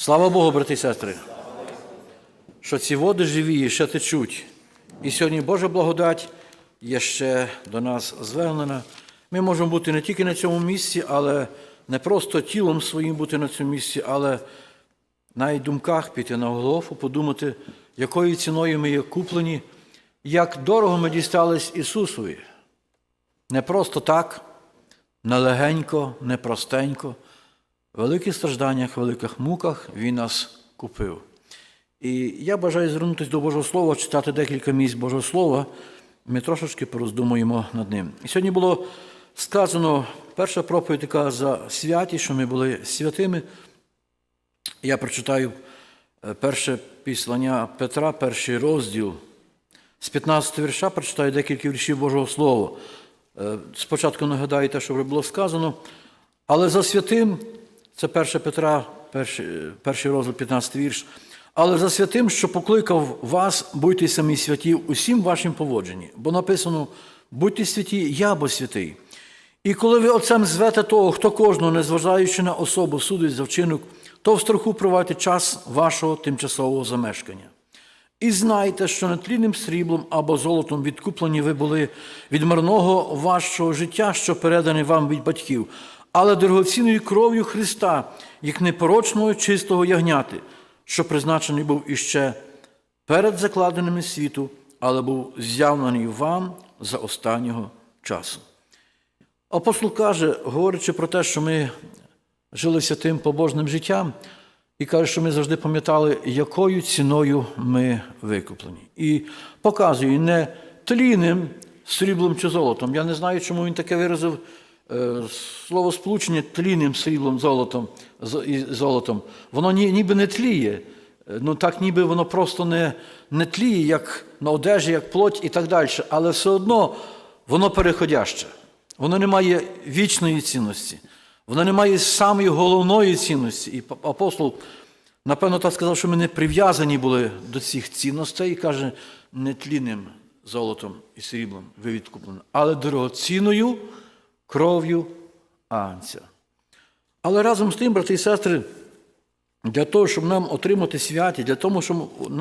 Слава Богу, брати і сестри, що ці води живі ще течуть. І сьогодні Божа благодать є ще до нас звернена. Ми можемо бути не тільки на цьому місці, але не просто тілом своїм бути на цьому місці, але навіть в думках піти на Голгофу, подумати, якою ціною ми є куплені, як дорого ми дістались Ісусові. Не просто так, не легенько, не простенько. Великих стражданнях, великих муках Він нас купив. І я бажаю звернутися до Божого Слова, читати декілька місць Божого Слова. Ми трошечки пороздумуємо над ним. І сьогодні було сказано перша проповідь така за святість, що ми були святими. Я прочитаю е, перше післання Петра, перший розділ. З 15 вірша прочитаю декілька віршів Божого Слова. Е, Спочатку нагадаю те, що вже було сказано. Але за святим, це 1 Петра, перший, перший розділ, 15 вірш. Але за святим, що покликав вас, будьте самі святі усім вашим поводженні. Бо написано: будьте святі, я бо святий. І коли ви отцем звете того, хто кожного, незважаючи на особу, судить за вчинок, то в страху провайте час вашого тимчасового замешкання. І знайте, що нетлінним сріблом або золотом відкуплені ви були від марного вашого життя, що передане вам від батьків, але дорогоцінною кров'ю Христа, як непорочного чистого ягняти, що призначений був іще перед закладеними світу, але був з'явлений вам за останнього часу. Апостол каже, говорячи про те, що ми жили святим побожним життям, і каже, що ми завжди пам'ятали, якою ціною ми викуплені. І показує не тлінним сріблом чи золотом. Я не знаю, чому він таке виразив е, слово сполучення тлінним сріблом золотом, і золотом. Воно ніби не тліє. Е, Ну так ніби воно просто не, не тліє, як на одежі, як плоть і так далі. Але все одно воно переходяще. Воно не має вічної цінності. Воно не має самої головної цінності. І апостол, напевно, так сказав, що ми не прив'язані були до цих цінностей і каже, не тлінним золотом і сріблом ви відкуплені, але дорогоцінною кров'ю анця. Але разом з тим, брати і сестри, для того, щоб нам отримати святі, для того,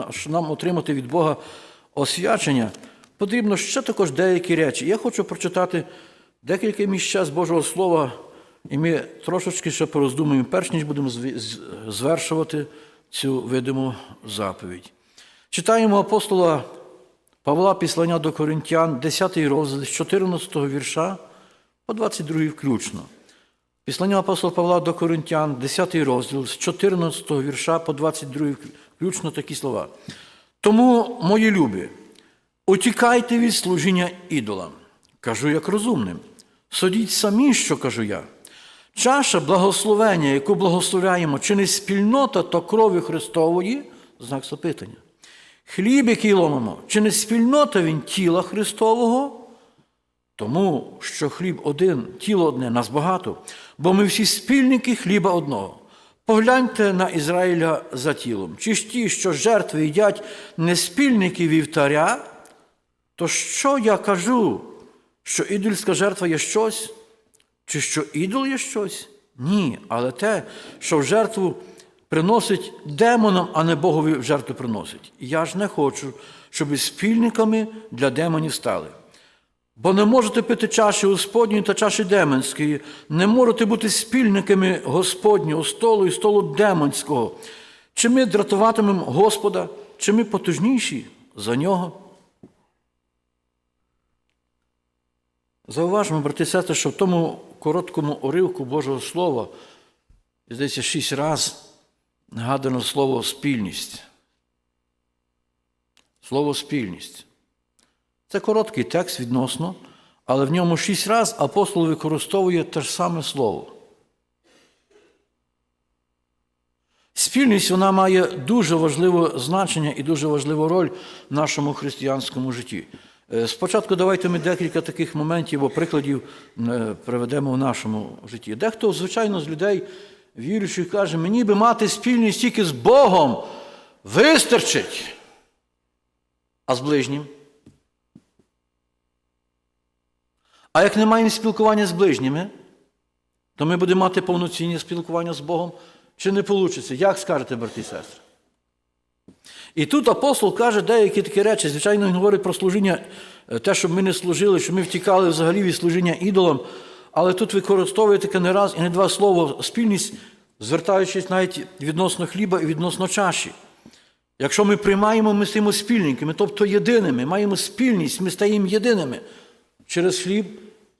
щоб нам отримати від Бога освячення, потрібно ще також деякі речі. Я хочу прочитати декілька місця з Божого Слова, і ми трошечки ще пороздумуємо, перш ніж будемо звершувати цю видиму заповідь. Читаємо апостола Павла Післання до Коринтян, 10 розділ, з 14 вірша по 22 включно. Післання апостола Павла до Коринтян, 10 розділ, з 14 вірша по 22 включно такі слова. Тому, мої любі, утікайте від служіння ідолам. Кажу як розумним. Судіть самі, що кажу я. Чаша благословення, яку благословляємо, чи не спільнота то крові Христової, знак запитання. Хліб, який ломимо, чи не спільнота він тіла Христового? Тому що хліб один, тіло одне, нас багато, бо ми всі спільники хліба одного. Погляньте на Ізраїля за тілом. Чи ж ті, що жертви їдять не спільники вівтаря, то що я кажу, що ідольська жертва є щось? Чи що ідол є щось? Ні, але те, що в жертву приносить демонам, а не Богові в жертву приносить. І я ж не хочу, щоб спільниками для демонів стали. Бо не можете пити чаші Господньої та чаші демонської, не можете бути спільниками Господнього столу і столу демонського. Чи ми дратуватимемо Господа, чи ми потужніші за нього? Зауважимо, брати і сестри, що в тому короткому уривку Божого Слова, здається, шість разів нагадано слово спільність. Слово спільність. Це короткий текст відносно, але в ньому шість разів апостол використовує те ж саме слово. Спільність вона має дуже важливе значення і дуже важливу роль в нашому християнському житті. Е, Спочатку давайте ми декілька таких моментів або прикладів е, приведемо в нашому житті. Дехто, звичайно, з людей віруючих каже, мені би мати спільність тільки з Богом вистачить, а з ближнім. А як не маємо спілкування з ближніми, то ми будемо мати повноцінне спілкування з Богом Чи не вийде? Як скажете, брати і сестри? І тут апостол каже деякі такі речі. Звичайно, він говорить про служіння, е, те, щоб ми не служили, щоб ми втікали взагалі від служіння ідолам. Але тут використовує таке не раз і не два слова спільність, звертаючись навіть відносно хліба і відносно чаші. Якщо ми приймаємо, ми стаємо спільниками, тобто єдиними, маємо спільність, ми стаємо єдиними через хліб,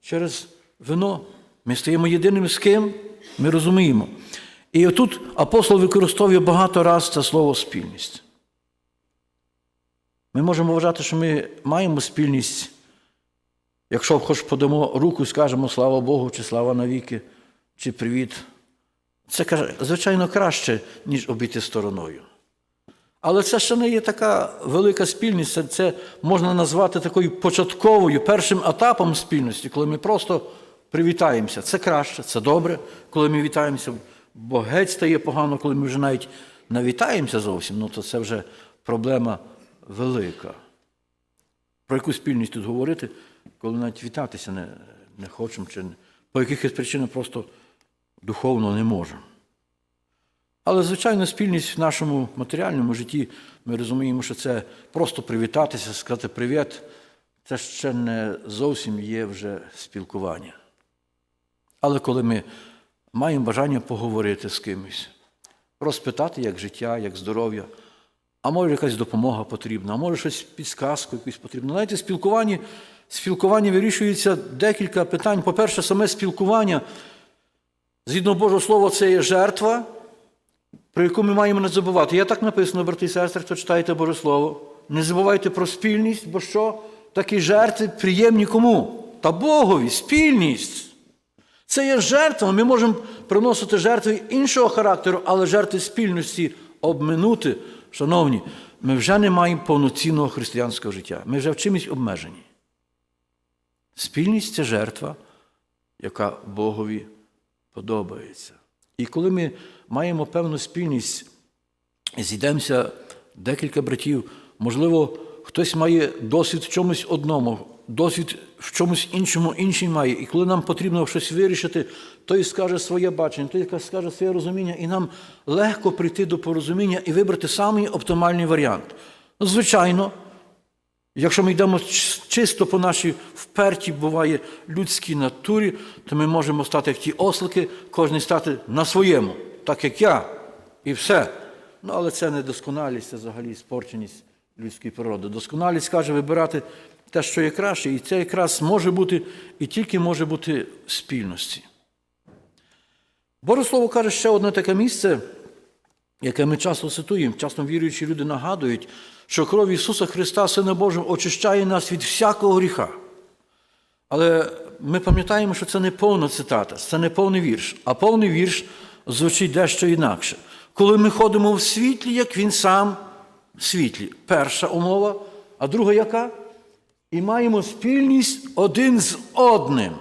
через вино. Ми стаємо єдиними з ким? Ми розуміємо. І отут апостол використовує багато раз це слово спільність. Ми можемо вважати, що ми маємо спільність, якщо хоч подамо руку і скажемо слава Богу, чи слава навіки, чи привіт. Це, звичайно, краще, ніж обійти стороною. Але це ще не є така велика спільність, це, це можна назвати такою початковою, першим етапом спільності, коли ми просто привітаємося. Це краще, це добре, коли ми вітаємося, бо геть стає погано, коли ми вже навіть не вітаємося зовсім, ну то це вже проблема велика. Про яку спільність тут говорити, коли навіть вітатися не, не хочемо, чи не- по якихось причинах просто духовно не можемо. Але, звичайно, спільність в нашому матеріальному житті, ми розуміємо, що це просто привітатися, сказати привіт, це ще не зовсім є вже спілкування. Але коли ми маємо бажання поговорити з кимось, розпитати, як життя, як здоров'я, а може якась допомога потрібна, а може щось підсказку якусь потрібно. Знаєте, спілкування, спілкування вирішується декілька питань. По-перше, саме спілкування, згідно Божого Слова, це є жертва, про яку ми маємо не забувати. Я так написано, брати і сестри, хто читаєте Боже Слово. Не забувайте про спільність, бо що? Такі жертви приємні кому? Та Богові, спільність. Це є жертва. Ми можемо приносити жертви іншого характеру, але жертви спільності обминути. Шановні, ми вже не маємо повноцінного християнського життя. Ми вже в чимось обмежені. Спільність це жертва, яка Богові подобається. І коли ми маємо певну спільність, зійдемося декілька братів, можливо, хтось має досвід в чомусь одному, досвід в чомусь іншому, інший має. І коли нам потрібно щось вирішити, той скаже своє бачення, той скаже своє розуміння, і нам легко прийти до порозуміння і вибрати самий оптимальний варіант. Ну, Звичайно, Якщо ми йдемо чисто по нашій впертій, буває, людській натурі, то ми можемо стати як ті ослики, кожен стати на своєму, так як я, і все. Ну, але це не досконалість, це взагалі спорченість людської природи. Досконалість каже вибирати те, що є краще, і це якраз може бути і тільки може бути в спільності. Боже Слово каже ще одне таке місце, яке ми часто цитуємо, часто віруючі люди нагадують, що кров Ісуса Христа, Сина Божого, очищає нас від всякого гріха. Але ми пам'ятаємо, що це не повна цитата, це не повний вірш, а повний вірш звучить дещо інакше. Коли ми ходимо в світлі, як Він сам в світлі. Перша умова, а друга яка? І маємо спільність один з одним.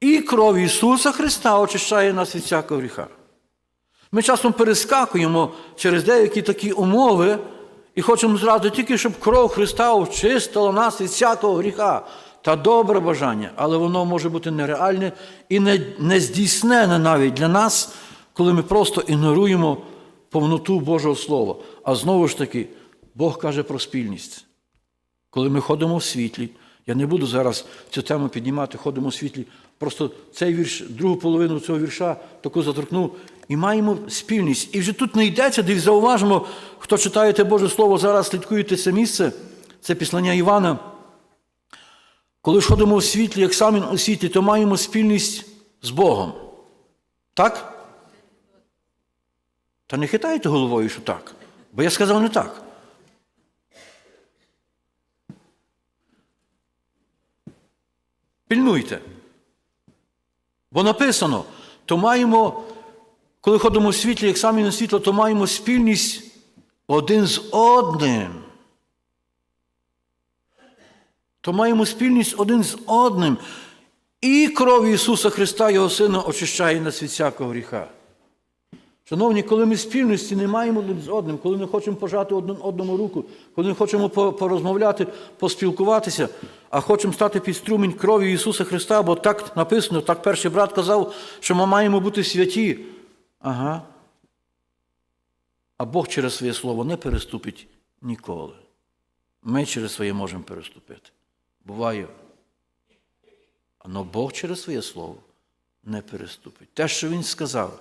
І кров Ісуса Христа очищає нас від всякого гріха. Ми часом перескакуємо через деякі такі умови і хочемо зразу тільки, щоб кров Христа очистила нас від всякого гріха та добре бажання, але воно може бути нереальне і не, не здійснене навіть для нас, коли ми просто ігноруємо повноту Божого Слова. А знову ж таки, Бог каже про спільність. Коли ми ходимо в світлі, я не буду зараз цю тему піднімати, ходимо в світлі. Просто цей вірш, другу половину цього вірша таку заторкнув, і маємо спільність. І вже тут не йдеться, де зауважимо, хто читаєте Боже Слово, зараз слідкуєте це місце, це післання Івана. Коли ж ходимо в світлі, як самі у світлі, то маємо спільність з Богом. Так? Та не хитайте головою, що так. Бо я сказав не так. Пильнуйте. Бо написано, то маємо, коли ходимо в світлі, як самі на світло, то маємо спільність один з одним. То маємо спільність один з одним. І кров Ісуса Христа, Його Сина, очищає нас від всякого гріха. Шановні, коли ми спільності не маємо один з одним, коли ми хочемо пожати один одному руку, коли ми хочемо порозмовляти, поспілкуватися, а хочемо стати під струмінь крові Ісуса Христа, бо так написано, так перший брат казав, що ми маємо бути святі. Ага. А Бог через своє слово не переступить ніколи. Ми через своє можемо переступити. Буває. Але Бог через своє слово не переступить. Те, що Він сказав,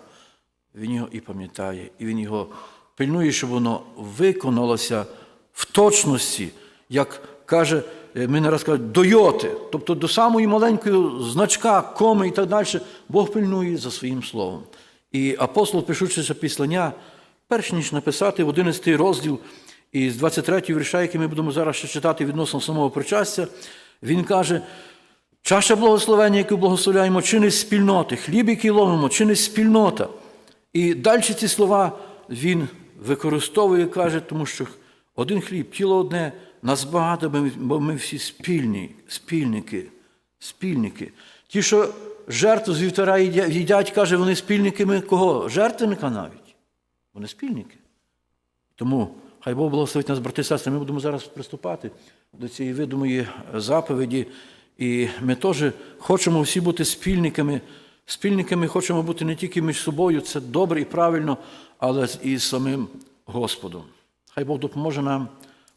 Він його і пам'ятає, і Він його пильнує, щоб воно виконалося в точності, як каже, е, ми не раз кажуть, до йоти, тобто до самої маленької значка, коми і так далі, Бог пильнує за своїм словом. І апостол, пишучи це післання, перш ніж написати в 11 розділ із 23 вірша, який ми будемо зараз ще читати відносно самого причастя, він каже, чаша благословення, яку благословляємо, чинить спільноти, хліб, який ломимо, чинить спільнота. І далі ці слова він використовує, каже, тому що один хліб, тіло одне, нас багато, бо ми- всі спільні, спільники, спільники. Ті, що жертву з вівтара їдять, каже, вони спільниками кого? Жертвенника навіть. Вони спільники. Тому хай Бог благословить нас, брати і сестри. Ми будемо зараз приступати до цієї видумої заповіді. І ми теж хочемо всі бути спільниками. Спільниками хочемо бути не тільки між собою, це добре і правильно, але і самим Господом. Хай Бог допоможе нам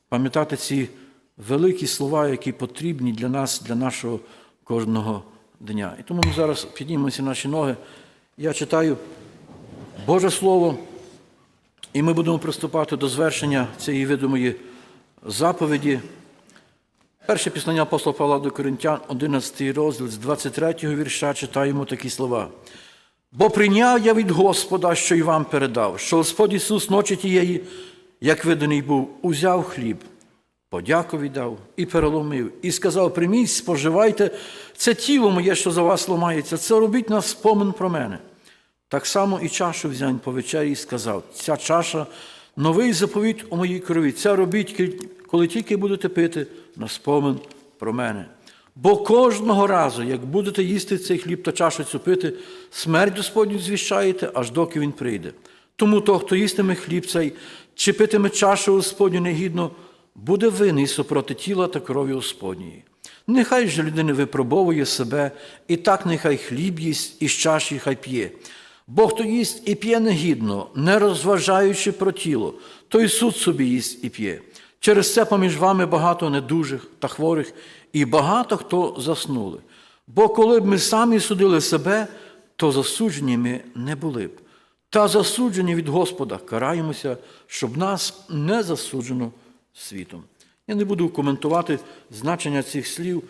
пам'ятати ці великі слова, які потрібні для нас, для нашого кожного дня. І тому ми зараз піднімемося наші ноги. Я читаю Боже Слово. І ми будемо приступати до звершення цієї видимої заповіді. Перше післання апостола Павла до Коринтян, 11 розділ, з 23 вірша читаємо такі слова. Бо прийняв я від Господа, що й вам передав, що Господь Ісус ночі тієї, як виданий був, узяв хліб, подяку віддав і переломив, і сказав: Прийміть, споживайте, це тіло моє, що за вас ламається, це робіть на спомин про мене. Так само і чашу взянь по вечері і сказав: ця чаша новий заповіт у моїй крові. Це робіть, коли тільки будете пити на спомин про мене. Бо кожного разу, як будете їсти цей хліб та чашу цю пити, смерть Господню звіщаєте, аж доки він прийде. Тому то, хто їстиме хліб цей, чи питиме чашу Господню негідно, буде винний супроти тіла та крові Господньої. Нехай же людина випробовує себе, і так нехай хліб їсть, і з чаші хай п'є. Бо хто їсть і п'є негідно, не розважаючи про тіло, той суд собі їсть і п'є. Через це поміж вами багато недужих та хворих, і багато хто заснули. Бо коли б ми самі судили себе, то засуджені ми не були б. Та засуджені від Господа караємося, щоб нас не засуджено світом. Я не буду коментувати значення цих слів.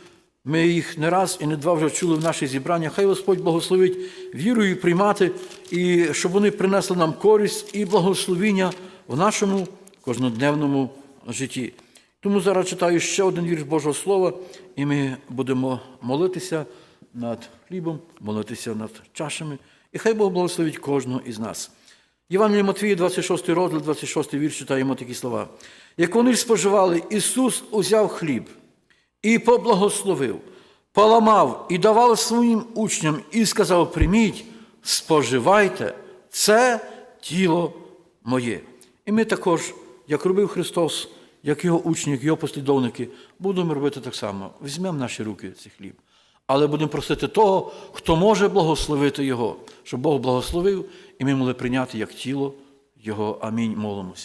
Ми їх не раз і не два вже чули в наших зібраннях. Хай Господь благословить вірою приймати, і щоб вони принесли нам користь і благословіння в нашому кожнодневному житті. Тому зараз читаю ще один вірш Божого Слова, і ми будемо молитися над хлібом, молитися над чашами. І хай Бог благословить кожного із нас. Євангелія Матвія, 26 розділ, 26 вірш, читаємо такі слова. Як вони споживали, Ісус узяв хліб і поблагословив, поламав і давав своїм учням, і сказав: Прийміть, споживайте, це тіло моє. І ми також, як робив Христос, як його учні, як його послідовники, будемо робити так само. Візьмемо наші руки цей хліб. Але будемо просити того, хто може благословити Його, щоб Бог благословив, і ми могли прийняти як тіло Його. Амінь. Молимось.